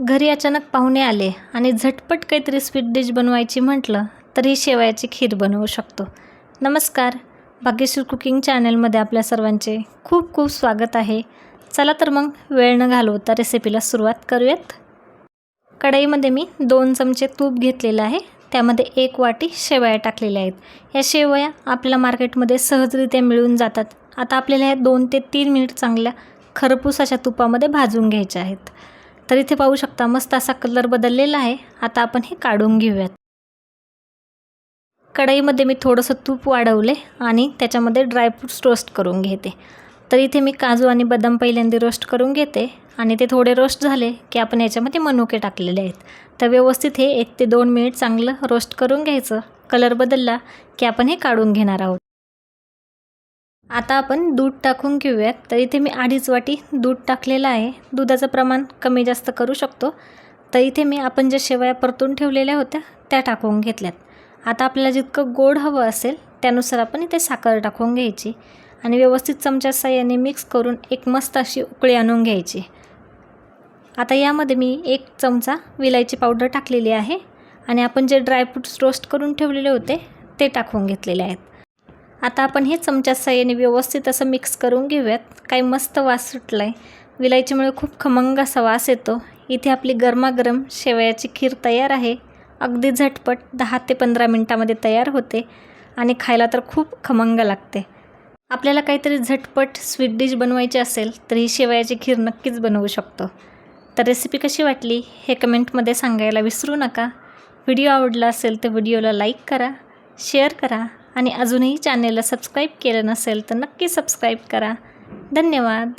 घरी अचानक पाहुणे आले आणि झटपट काहीतरी स्वीट डिश बनवायची म्हटलं तर ही शेवयाची खीर बनवू शकतो. नमस्कार. भाग्यश्री कुकिंग चॅनलमध्ये आपल्या सर्वांचे खूप खूप स्वागत आहे. चला तर मग वेळ न घालवता रेसिपीला सुरुवात करूयात. कढईमध्ये मी दोन चमचे तूप घेतलेलं आहे. त्यामध्ये एक वाटी शेवया टाकलेल्या आहेत. या शेवया आपल्याला मार्केटमध्ये सहजरित्या मिळून जातात. आता आपल्याला ह्या दोन ते तीन मिनिट चांगल्या खरपूस अशा तुपामध्ये भाजून घ्यायच्या आहेत. तर इथे पाहू शकता मस्त असा कलर बदललेला आहे. आता आपण हे काढून घेऊयात. कढईमध्ये मी थोडंसं तूप वाढवले आणि त्याच्यामध्ये ड्रायफ्रूट्स रोस्ट करून घेते. तर इथे मी काजू आणि बदाम पहिल्यांदा रोस्ट करून घेते आणि ते थोडे रोस्ट झाले की आपण याच्यामध्ये मनुके टाकलेले आहेत. तर व्यवस्थित हे एक ते दोन मिनिट चांगलं रोस्ट करून घ्यायचं. कलर बदलला की आपण हे काढून घेणार आहोत. आता आपण दूध टाकून घेऊयात. तर इथे मी अडीच वाटी दूध टाकलेलं आहे. दुधाचं प्रमाण कमी जास्त करू शकतो. तर इथे मी आपण ज्या शेवया परतून ठेवलेल्या होत्या त्या टाकून घेतल्यात. आता आपल्याला जितकं गोड हवं असेल त्यानुसार आपण इथे साखर टाकून घ्यायची आणि व्यवस्थित चमच्या साह्याने मिक्स करून एक मस्त अशी उकळी आणून घ्यायची. आता यामध्ये मी एक चमचा विलायची पावडर टाकलेली आहे आणि आपण जे ड्रायफ्रूट्स रोस्ट करून ठेवलेले होते ते टाकून घेतलेले आहेत. आता आपण हे चमच्या साह्याने व्यवस्थित असं मिक्स करून घेऊयात. काही मस्त वास सुटला आहे विलायचीमुळे खूप खमंग असा वास येतो. इथे आपली गरमागरम शेवयाची खीर तयार आहे. अगदी झटपट दहा ते पंधरा मिनटामध्ये तयार होते आणि खायला तर खूप खमंग लागते. आपल्याला काहीतरी झटपट स्वीट डिश बनवायची असेल तर ही शेवयाची खीर नक्कीच बनवू शकतो. तर रेसिपी कशी वाटली हे कमेंटमध्ये सांगायला विसरू नका. व्हिडिओ आवडला असेल तर व्हिडिओला लाईक करा शेअर करा. आणि अजूनही चॅनेलला सबस्क्राईब केलं नसेल तर नक्की सबस्क्राईब करा. धन्यवाद.